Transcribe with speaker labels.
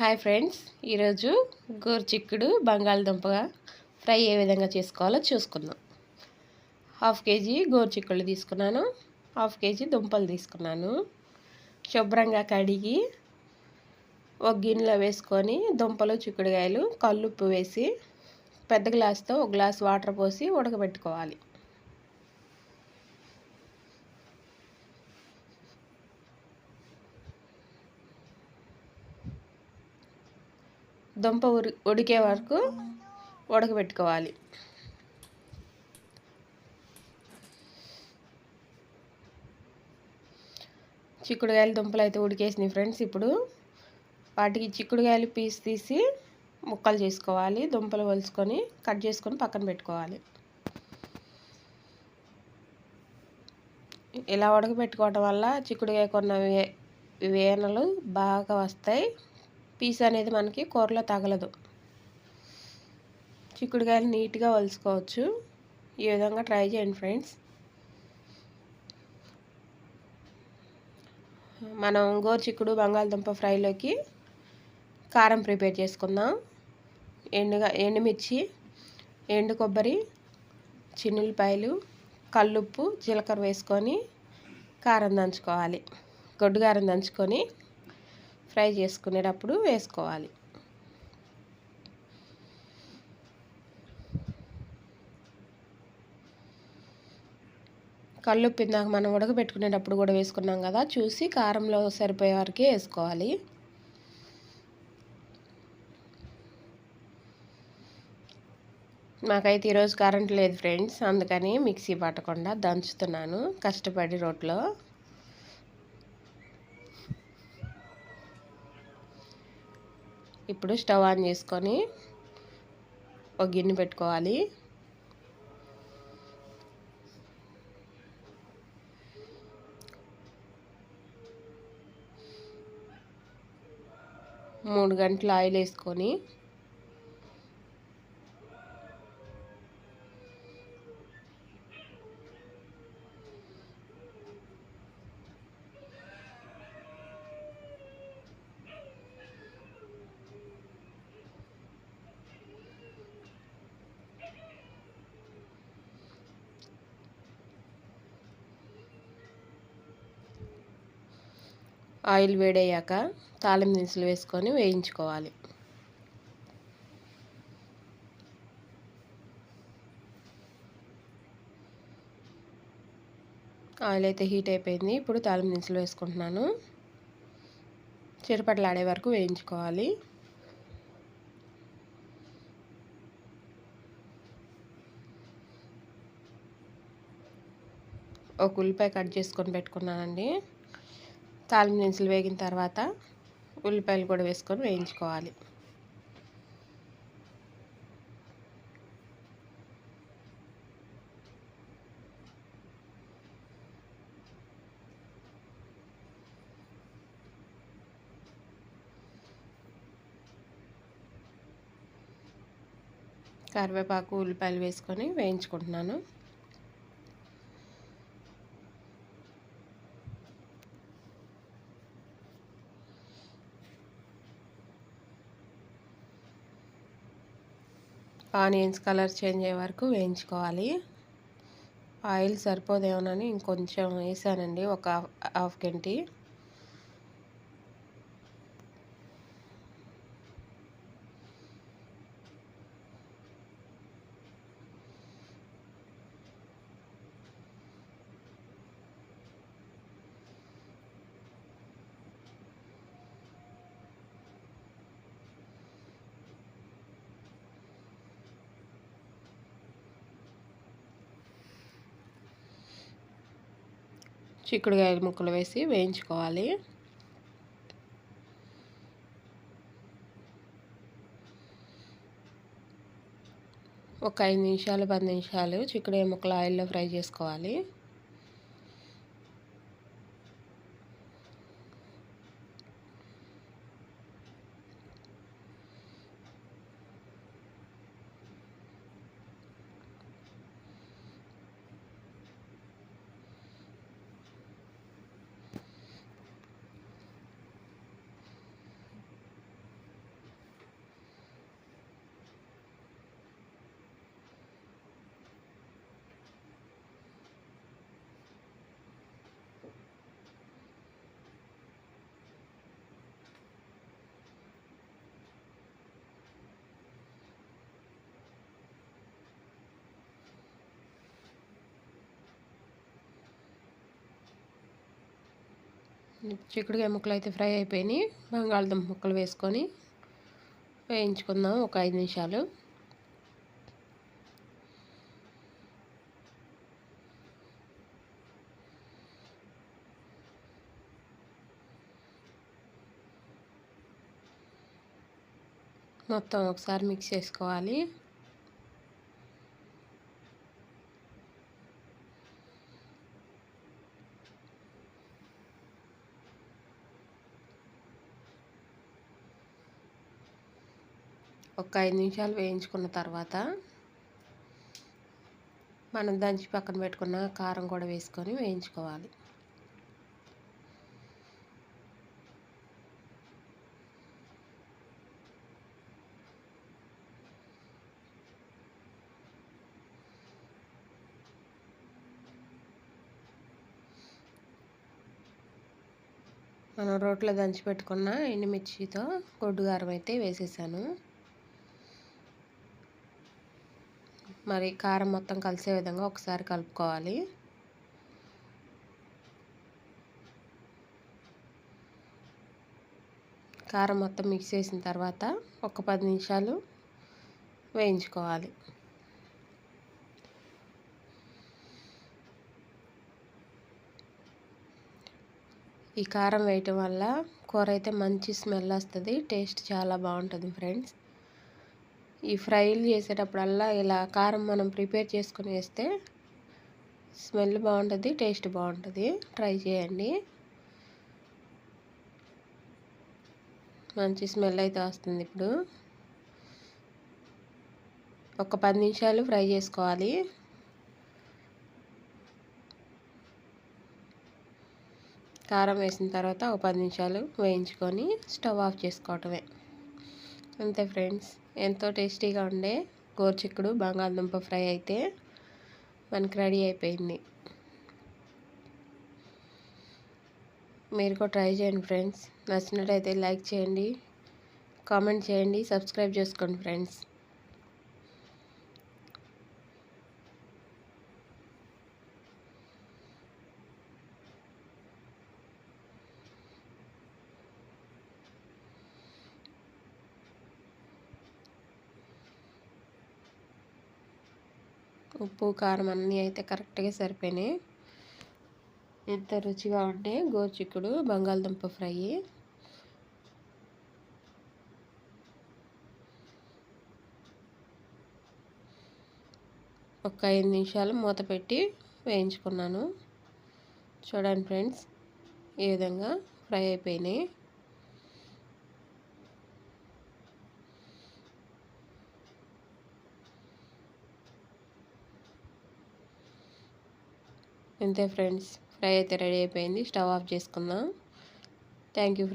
Speaker 1: Hi friends ఈరోజు గోరుచిక్కుడు బంగాళదుంపగా fry ఏ విధంగా చేసుకోవాలో చూసుకుందాం. హాఫ్ కేజీ గోరుచిక్కుడు తీసుకున్నాను హాఫ్ కేజీ దుంపలు తీసుకున్నాను. శుభ్రంగా కడిగి ఒక గిన్నెలో వేసుకొని దుంపలు చిక్కుడుకాయలు కల్లుప్పు వేసి పెద్ద గ్లాస్తో ఒక గ్లాస్ వాటర్ పోసి ఉడకబెట్టుకోవాలి. దుంప ఉడి ఉడికే వరకు ఉడకబెట్టుకోవాలి. చిక్కుడుకాయలు దుంపలు అయితే ఉడికేసినాయి ఫ్రెండ్స్. ఇప్పుడు వాటికి చిక్కుడుకాయలు పీస్ తీసి ముక్కలు చేసుకోవాలి. దుంపలు వలుసుకొని కట్ చేసుకొని పక్కన పెట్టుకోవాలి. ఇలా ఉడకబెట్టుకోవటం వల్ల చిక్కుడుకాయ కొన్న వేనలు బాగా వస్తాయి. పీస్ అనేది మనకి కూరలో తగలదు. చిక్కుడుకాయలు నీట్గా వలుసుకోవచ్చు. ఈ విధంగా ట్రై చేయండి ఫ్రెండ్స్. మనం గోరు చిక్కుడు బంగాళదుంప ఫ్రైలోకి కారం ప్రిపేర్ చేసుకుందాం. ఎండుగా ఎండుమిర్చి ఎండు కొబ్బరి చిన్నులపాయలు కల్లుప్పు జీలకర్ర వేసుకొని కారం దంచుకోవాలి. గొడ్డు కారం దంచుకొని ఫ్రై చేసుకునేటప్పుడు వేసుకోవాలి. కళ్ళు ఇందాక మనం ఉడకబెట్టుకునేటప్పుడు కూడా వేసుకున్నాం కదా చూసి కారంలో సరిపోయే వరకే వేసుకోవాలి. నాకైతే ఈరోజు కరెంట్ లేదు ఫ్రెండ్స్ అందుకని మిక్సీ పట్టకుండా దంచుతున్నాను కష్టపడి రోట్లో. ఇప్పుడు స్టవ్ ఆన్ చేసుకొని ఒక గిన్నె పెట్టుకోవాలి. మూడు గంటలు ఆయిల్ వేసుకొని ఆయిల్ వేడయ్యాక తాలింపు దినుసులు వేసుకొని వేయించుకోవాలి. ఆయిల్ అయితే హీట్ అయిపోయింది. ఇప్పుడు తాలింపు దినుసులు వేసుకుంటున్నాను. చిరపట్లాడే వరకు వేయించుకోవాలి. ఒక ఉల్లిపాయ కట్ చేసుకొని పెట్టుకున్నానండి. తాలింపు దినుసులు వేగిన తర్వాత ఉల్లిపాయలు కూడా వేసుకొని వేయించుకోవాలి. కరివేపాకు ఉల్లిపాయలు వేసుకొని వేయించుకుంటున్నాను. ఆనియన్స్ కలర్ చేంజ్ అయ్యే వరకు వేయించుకోవాలి. ఆయిల్ సరిపోదేమోనని ఇంకొంచెం వేసానండి ఒక హాఫ్ గంటి. చిక్కుడుకాయలు ముక్కలు వేసి వేయించుకోవాలి. ఒక ఐదు నిమిషాలు పది నిమిషాలు చిక్కుడుకాయ ముక్కలు ఆయిల్లో ఫ్రై చేసుకోవాలి. చిక్కుడుకాయ ముక్కలు అయితే ఫ్రై అయిపోయినాయి. బంగాళదుంప ముక్కలు వేసుకొని వేయించుకుందాం ఒక ఐదు నిమిషాలు. మొత్తం ఒకసారి మిక్స్ చేసుకోవాలి. ఒక ఐదు నిమిషాలు వేయించుకున్న తర్వాత మనం దంచి పక్కన పెట్టుకున్న కారం కూడా వేసుకొని వేయించుకోవాలి. మనం రోట్లో దంచి పెట్టుకున్న ఎండుమిర్చితో గొడ్డుగారం అయితే వేసేసాను. మరి కారం మొత్తం కలిసే విధంగా ఒకసారి కలుపుకోవాలి. కారం మొత్తం మిక్స్ చేసిన తర్వాత ఒక పది నిమిషాలు వేయించుకోవాలి. ఈ కారం వేయటం వల్ల కూర అయితే మంచి స్మెల్ వస్తుంది టేస్ట్ చాలా బాగుంటుంది ఫ్రెండ్స్. ఈ ఫ్రైలు చేసేటప్పుడల్లా ఇలా కారం మనం ప్రిపేర్ చేసుకుని వేస్తే స్మెల్ బాగుంటుంది టేస్ట్ బాగుంటుంది. ట్రై చేయండి. మంచి స్మెల్ అయితే వస్తుంది ఇప్పుడు. ఒక పది నిమిషాలు ఫ్రై చేసుకోవాలి. కారం వేసిన తర్వాత ఒక పది నిమిషాలు వేయించుకొని స్టవ్ ఆఫ్ చేసుకోవటమే. అంతే ఫ్రెండ్స్. ఎంతో టేస్టీగా ఉండే గోరుచిక్కుడు బంగాళదుంప ఫ్రై అయితే మనకి రెడీ అయిపోయింది. మీరు కూడా ట్రై చేయండి ఫ్రెండ్స్. నచ్చినట్టయితే లైక్ చేయండి కామెంట్ చేయండి సబ్స్క్రైబ్ చేసుకోండి ఫ్రెండ్స్. ఉప్పు కారం అన్నీ అయితే కరెక్ట్గా సరిపోయినాయి. ఎంత రుచిగా ఉంటే గోచిక్కుడు బంగాళదుంప ఫ్రై. ఒక ఐదు నిమిషాలు మూత పెట్టి వేయించుకున్నాను. చూడండి ఫ్రెండ్స్ ఈ విధంగా ఫ్రై అయిపోయినాయి. అంతే ఫ్రెండ్స్ ఫ్రై అయితే రెడీ అయిపోయింది. స్టవ్ ఆఫ్ చేసుకుందాం. Thank you